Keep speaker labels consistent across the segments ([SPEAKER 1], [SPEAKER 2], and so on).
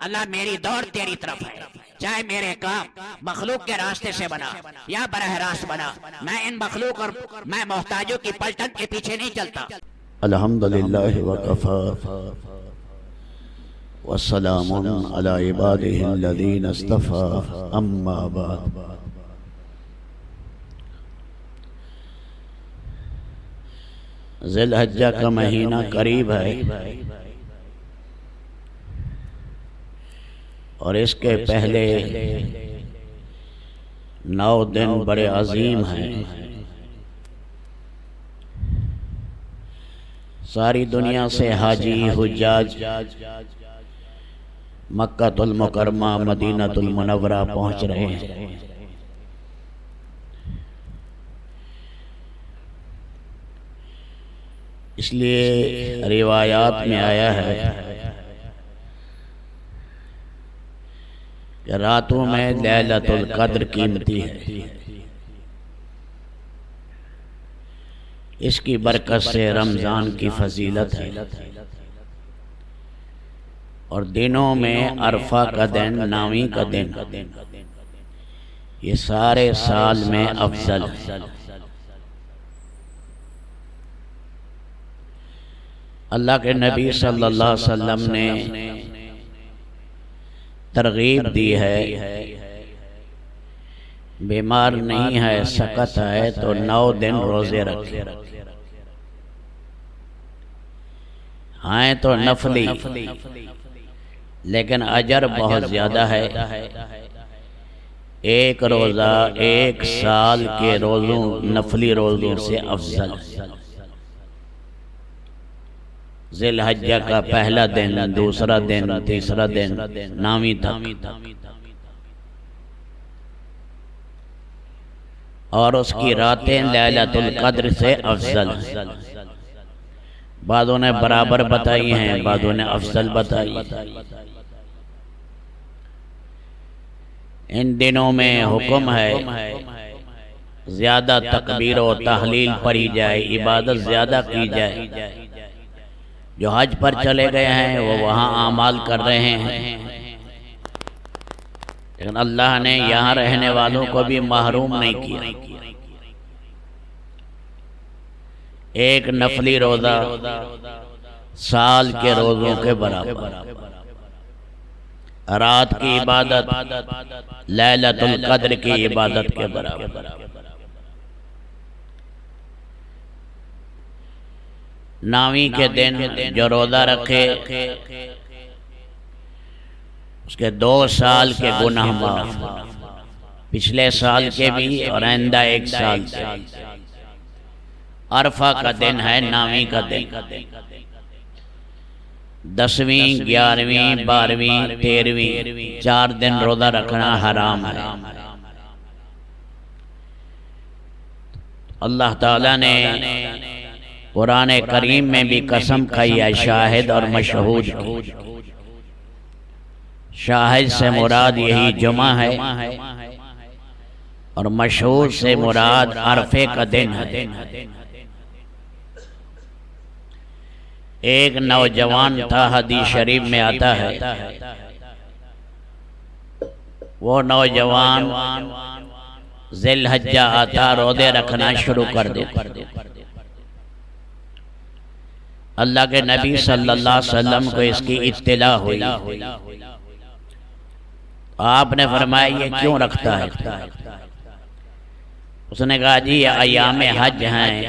[SPEAKER 1] اللہ میری دوڑ تیری طرف ہے۔ چاہے میرے کام مخلوق کے راستے سے بنا یا براہ راست بنا، میں ان مخلوق اور میں محتاجوں کی پلٹن کے پیچھے نہیں چلتا۔
[SPEAKER 2] الحمد لله وكفى والسلام على عباده الذين اصطفى أما بعد۔ ذی الحجہ کا مہینہ قریب ہے۔ اور اس کے پہلے نو دن بڑے عظیم ہیں۔ ساری دنیا سے حاجی حجاج مکہ المکرمہ مدینہ المنورہ پہنچ رہے ہیں۔ اس لیے روایات میں آیا ہے کہ راتوں میں لیلت القدر قیمتی ہے۔ اس کی برکت سے رمضان کی فضیلت ہے۔ اور دنوں میں عرفہ کا دن نامی کا دن۔ یہ سارے سال میں افضل ہے۔ اللہ کے نبی صلی اللہ علیہ وسلم نے ترغیب دی ہے۔ بیمار نہیں ہے سکت ہے تو نو دن روزے رکھے ہاں تو نفلی۔ لیکن اجر بہت زیادہ ہے۔ ایک روزہ ایک سال کے روزوں نفلی روزوں سے افضل۔ ذی الحجہ کا پہلا دن دوسرا دن تیسرا دن نامی تک۔ اور اس کی راتیں لیلت القدر سے افضل۔ بعضوں نے برابر بتائی ہیں بعضوں نے افضل بتائی۔ ان دنوں میں حکم ہے زیادہ تکبیر و تحلیل پڑھی جائے عبادت زیادہ کی جائے۔ جو حج پر چلے گئے ہیں وہ وہاں اعمال کر رہے ہیں۔ لیکن اللہ نے یہاں رہنے والوں کو بھی محروم نہیں کیا۔ ایک نفلی روزہ سال کے روزوں کے برابر۔ رات کی عبادت لیلت القدر کی عبادت کے برابر۔ ناوی کے دن جو روزہ رکھے اس کے دو سال کے گناہ معاف پچھلے سال کے بھی اور آئندہ ایک سال سے عرفہ کا دن ہے نامی کا دن۔ دسویں گیارہویں بارہویں تیرہویں چار دن روزہ رکھنا حرام ہے۔ اللہ تعالیٰ نے قرآن کریم میں بھی قسم کھائی ہے، شاہد اور مشہود کی۔ شاہد سے مراد یہی جمعہ ہے اور مشہور سے مراد عرفے کا دن ہے۔ ایک نوجوان تھا، حدیث شریف میں آتا ہے۔ وہ نوجوان ذی الحجہ آتا رودے رکھنا شروع کر دیتا۔ اللہ کے نبی صلی اللہ علیہ وسلم کو اس کی اطلاع ہوئی۔ آپ نے فرمایا یہ کیوں رکھتا ہے؟ اس نے کہا جی ایام حج ہیں۔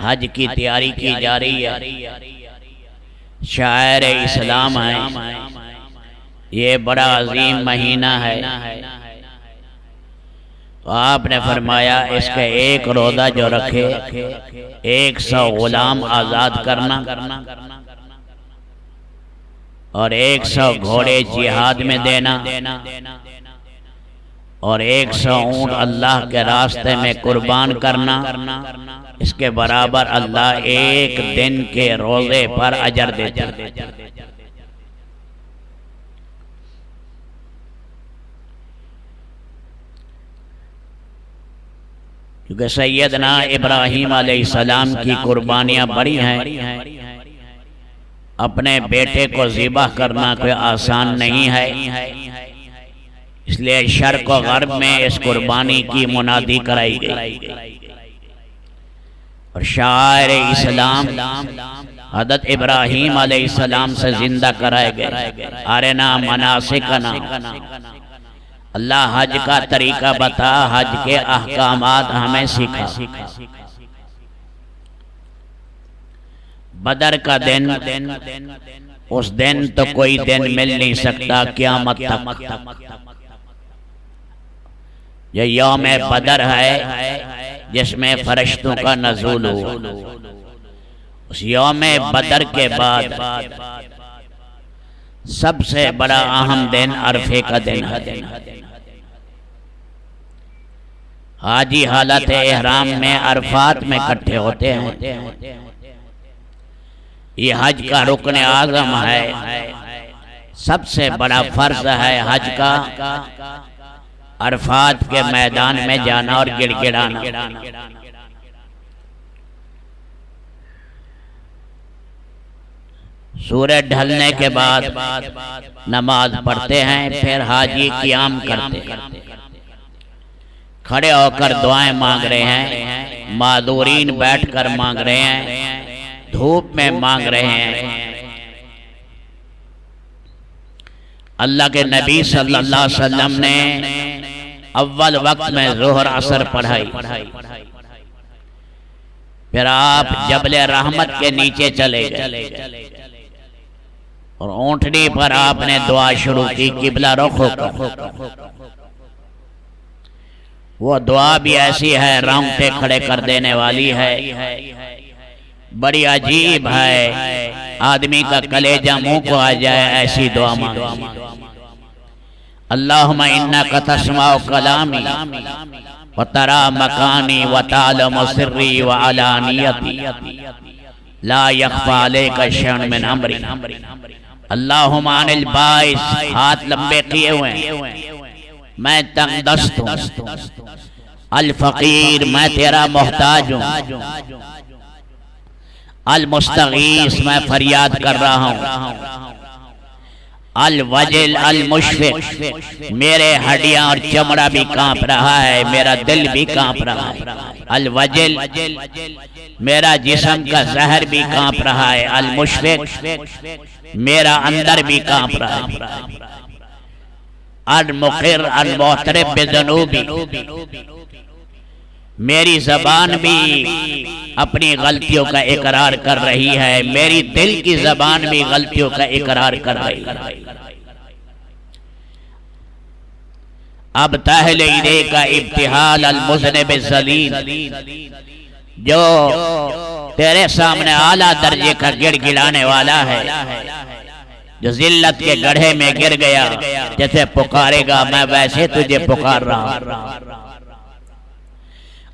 [SPEAKER 2] حج کی تیاری کی جا رہی ہے۔ شاعر اسلام ہیں۔ یہ بڑا عظیم مہینہ ہے۔ آپ نے فرمایا اس کے ایک روزہ جو رکھے ایک سو غلام آزاد کرنا اور ایک سو گھوڑے جہاد میں دینا اور ایک سو اونٹ اللہ کے راستے میں قربان کرنا اس کے برابر اللہ ایک دن کے روزے پر اجر دیتا کیونکہ سیدنا ابراہیم علیہ السلام کی قربانیاں بڑی ہیں۔ اپنے بیٹے کو ذبح کرنا کوئی آسان نہیں ہے۔ اس لیے شرق و غرب میں اس قربانی کی منادی کرائی گئی۔ اور شاعر اسلام حضرت ابراہیم علیہ السلام سے زندہ کرائے گئے ارنا مناسکنا اللہ حج کا طریقہ بتا، حج کے احکامات ہمیں سکھا۔ بدر کا دن، اس دن تو کوئی دن مل نہیں سکتا، قیامت تک۔ یہ یوم بدر ہے، جس میں فرشتوں کا نزول ہو اس یوم بدر کے بعد سب سے بڑا اہم دن عرفے کا دن ہے۔ حاجی حالت احرام میں عرفات میں کٹھے ہوتے ہیں۔ یہ حج کا رکن اعظم ہے۔ سب سے بڑا فرض ہے حج کا۔ عرفات کے میدان میں جانا اور گڑ گڑانا سورج ڈھلنے کے بعد نماز پڑھتے ہیں پھر حاجی قیام کرتے ہیں۔ کھڑے ہو کر دعائیں مانگ رہے ہیں۔ معذورین بیٹھ کر مانگ رہے ہیں۔ دھوپ میں مانگ رہے ہیں۔ اللہ کے نبی صلی اللہ علیہ وسلم نے اول وقت میں ظہر اثر پڑھائی۔ پھر آپ جبل رحمت کے نیچے چلے گئے۔ اور اونٹنی پر آپ نے دعا شروع کی، قبلہ رخ وہ دعا بھی ایسی ہے رونگٹے کھڑے کر دینے والی ہے۔ بڑی عجیب ہے، آدمی کا کلیجہ منہ کو آ جائے ایسی دعا مانگی۔ اللہم انکا تسمع کلامی و ترا مکانی و تعلم سری و علانیتی۔ لا یخفا علیکا شن من امری اللہم عن البائس ہاتھ لمبے کیے ہوئے ہیں۔ میں تنگ دست ہوں۔ الفقیر، میں تیرا محتاج ہوں۔ المستغیث، میں فریاد کر رہا ہوں۔ الوجل المشفق. میرے ہڈیاں اور چمڑا بھی کانپ رہا ہے، میرا دل بھی کانپ رہا ہے۔ الوجل، میرا جسم کا زہر بھی کانپ رہا ہے۔ المشفق، میرا اندر بھی کانپ رہا ہے۔ المقر المحترب بذنوبی۔ میری زبان بھی اپنی غلطیوں کا اقرار کر رہی ہے۔ میری دل کی زبان بھی غلطیوں کا اقرار کر رہی ہے۔ اب تہل ایدے کا ابتحال المذنب الزلیل جو تیرے سامنے اعلیٰ درجے کا گڑ گڑانے والا ہے جو ذلت کے گڑھے میں گر گیا جیسے پکارے گا میں ویسے تجھے پکار رہا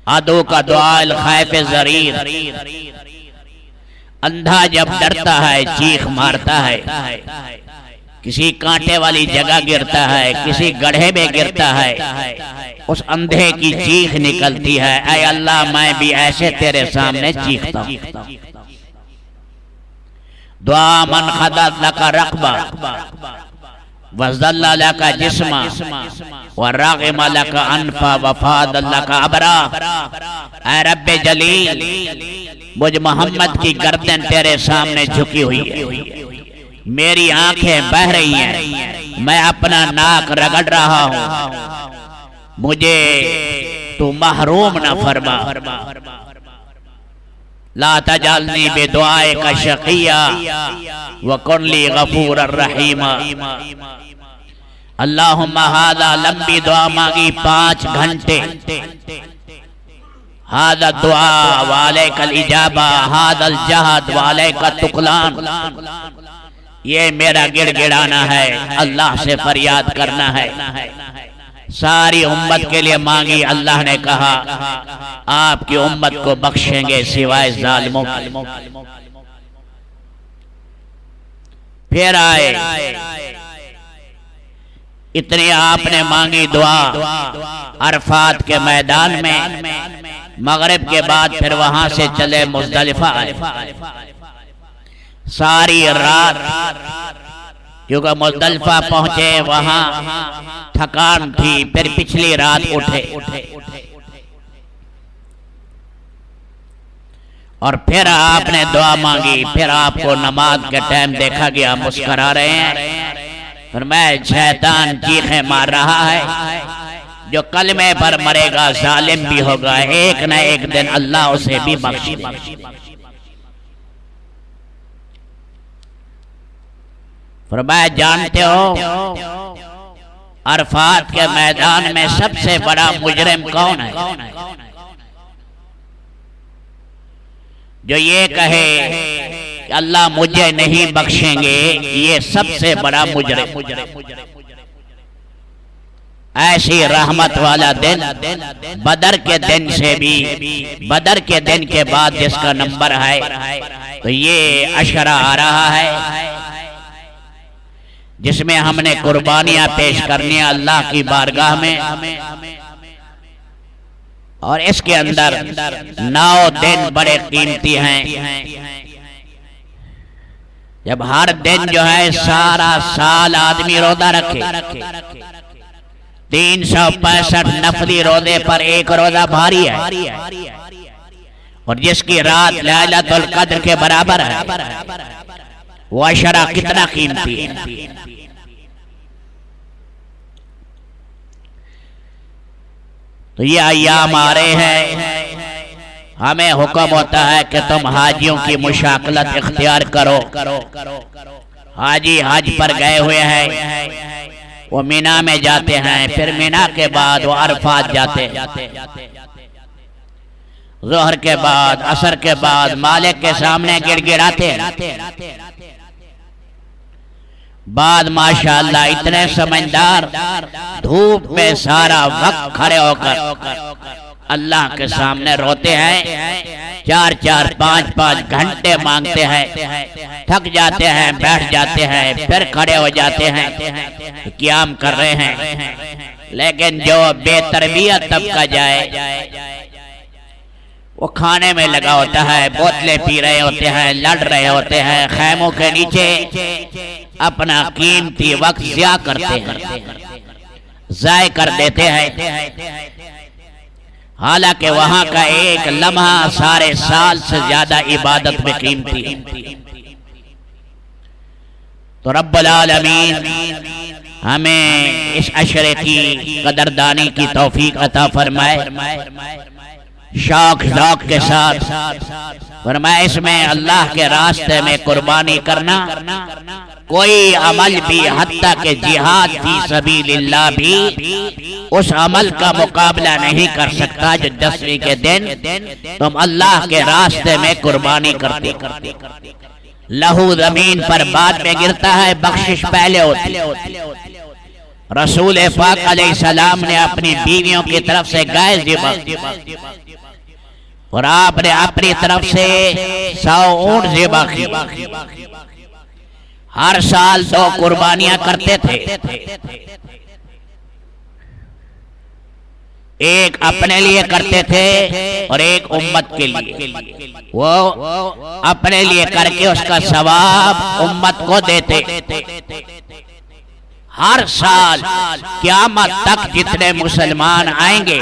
[SPEAKER 2] آدو کا دعا الخائف زریر۔ اندھا جب ڈرتا ہے، چیخ مارتا ہے۔ کسی کانٹے والی جگہ گرتا ہے، کسی گڑھے میں گرتا ہے۔ اس اندھے کی چیخ نکلتی ہے۔ اے اللہ، میں بھی ایسے تیرے سامنے چیختا ہوں۔ دعا من خدد لکا رقبہ وزدل لکا جسمہ ورغم لکا انفا وفاد لکا عبرا اے رب جلیل، مجھ محمد کی گردن تیرے سامنے جھکی ہوئی ہے۔ میری آنکھیں بہ رہی ہیں۔ میں اپنا ناک رگڑ رہا ہوں۔ مجھے تو محروم نہ فرما۔ لا تجعلنی بدعائے کا شقیہ وکن لی غفور الرحیم. اللہم ہادا لمبی دعا مانگی پانچ گھنٹے. ہادا دعا والیک الاجابہ. ہادا الجہد والیک تقلان یہ میرا گڑ گڑانا ہے. اللہ سے فریاد کرنا ہے. ساری امت کے لیے مانگی اللہ نے کہا آپ کی امت کو بخشیں گے سوائے ظالموں پھر آئے۔ اتنی آپ نے مانگی دعا۔ عرفات کے میدان میں مغرب کے بعد پھر وہاں سے چلے مزدلفہ ساری رات کیونکہ مزدلفہ پہنچے وہاں تھکان تھی پھر پچھلی رات اٹھے۔ اور پھر آپ نے دعا مانگی پھر آپ کو نماز کے ٹائم دیکھا گیا مسکرا رہے ہیں۔ میں شیطان چیخیں مار رہا ہے۔ جو کلمے پر مرے گا ظالم بھی ہوگا۔ ایک نہ ایک دن اللہ اسے بھی بخش دے فرمایا جانتے ہو، عرفات کے میدان میں سب سے بڑا مجرم کون ہے؟ جو یہ کہے کہ اللہ مجھے نہیں بخشیں گے، یہ سب سے بڑا مجرم۔ ایسی رحمت والا دن، بدر کے دن سے بھی، بدر کے دن کے بعد جس کا نمبر ہے، تو یہ اشرا آ رہا ہے۔ جس میں ہم نے قربانیاں پیش کرنی اللہ کی بارگاہ میں۔ اور اس کے اندر نو دن بڑے قیمتی ہیں۔ جب ہر دن جو ہے سارا سال آدمی روزہ رکھے۔ تین سو پینسٹھ نفلی روزے پر ایک روزہ بھاری ہے۔ اور جس کی رات لالت القدر کے برابر ہے۔ وہ اشرا کتنا قیمتی ہے تو یہ ایام آ رہے ہیں ہمیں حکم ہوتا ہے کہ تم حاجیوں کی مشاکلت اختیار کرو حاجی حج پر گئے ہوئے ہیں وہ مینا میں جاتے ہیں پھر مینا کے بعد وہ عرفات جاتے ظہر کے بعد اثر کے بعد مالک کے سامنے گڑ گڑاتے بعد ماشاءاللہ اتنے سمجھدار، دھوپ میں سارا وقت کھڑے ہو کر اللہ کے سامنے روتے ہیں، چار چار، پانچ پانچ گھنٹے مانگتے ہیں، تھک جاتے ہیں، بیٹھ جاتے ہیں، پھر کھڑے ہو جاتے ہیں، قیام کر رہے ہیں۔ لیکن جو بے تربیت طبقہ جائے، وہ کھانے میں لگا ہوتا ہے، بوتلیں پی رہے ہوتے ہیں، لڑ رہے ہوتے ہیں، خیموں کے نیچے اپنا قیمتی وقت ضیاع کرتے ہیں۔ ضائع کر دیتے ہیں۔ حالانکہ وہاں کا ایک لمحہ سارے سال سے زیادہ عبادت میں قیمتی تو رب العالمین ہمیں اس عشرے کی قدردانی کی توفیق عطا فرمائے۔ شوق، ذوق کے ساتھ فرمایا اس میں اللہ کے راستے میں قربانی کرنا، کوئی عمل بھی حتیٰ کہ جہاد فی سبیل اللہ بھی اس عمل کا مقابلہ نہیں کر سکتا جو دسویں کے دن تم اللہ کے راستے میں قربانی کرتے۔ لہو زمین پر بعد میں گرتا ہے، بخشش پہلے ہوتی۔ رسول پاک علیہ السلام نے اپنی بیویوں کی طرف سے گائے ذبح اور آپ نے اپنی طرف سے سو اونٹ ذبح کی ہر سال دو قربانیاں کرتے تھے۔ ایک اپنے لیے کرتے تھے اور ایک امت کے لیے۔ وہ اپنے لیے کر کے اس کا ثواب امت کو دیتے۔ ہر سال قیامت تک جتنے مسلمان آئیں گے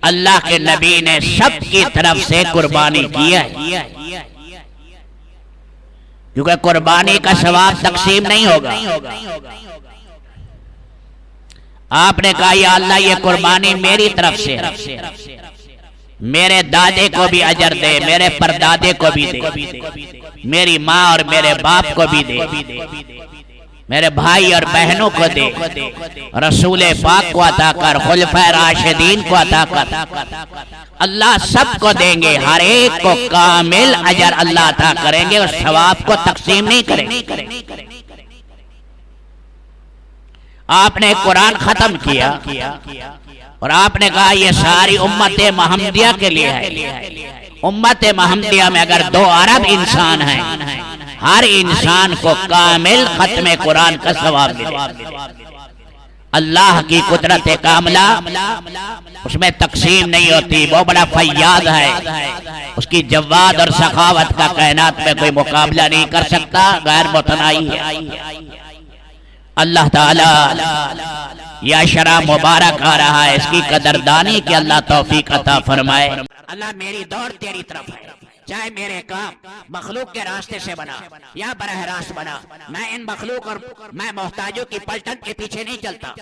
[SPEAKER 2] اللہ کے نبی نے سب کی طرف سے قربانی کی ہے۔ کیونکہ قربانی کا ثواب تقسیم نہیں ہوگا۔ آپ نے کہا یا اللہ یہ قربانی میری طرف سے میرے دادے کو بھی اجر دے میرے پردادے کو بھی دے۔ میری ماں اور میرے باپ کو بھی دے۔ میرے بھائی اور بہنوں کو دے۔ رسول پاک کو عطا کر خلفہ راشدین کو عطا کر۔ اللہ سب کو دیں گے ہر ایک کو کامل اجر اللہ عطا کریں گے اور ثواب کو تقسیم نہیں کریں۔ گے آپ نے قرآن ختم کیا اور آپ نے کہا یہ ساری امت محمدیہ کے لیے ہے۔ امت محمدیہ میں اگر دو عرب انسان ہیں ہر انسان کو کامل ختم قرآن کا ثواب ملے۔ اللہ کی قدرت کاملہ، اس میں تقسیم نہیں ہوتی، وہ بڑا فیاض ہے۔ اس کی جواد اور سخاوت کا کائنات میں کوئی مقابلہ نہیں کر سکتا، غیر متنائی ہے۔ اللہ تعالی یا شرح مبارک آ رہا ہے، اس کی قدردانی کہ اللہ توفیق عطا فرمائے۔
[SPEAKER 1] اللہ میری دوڑ تیری طرف ہے۔ چاہے میرے کام مخلوق کے راستے سے بنا یا براہ راست بنا، میں ان مخلوق اور میں محتاجوں کی پلٹن کے پیچھے نہیں چلتا۔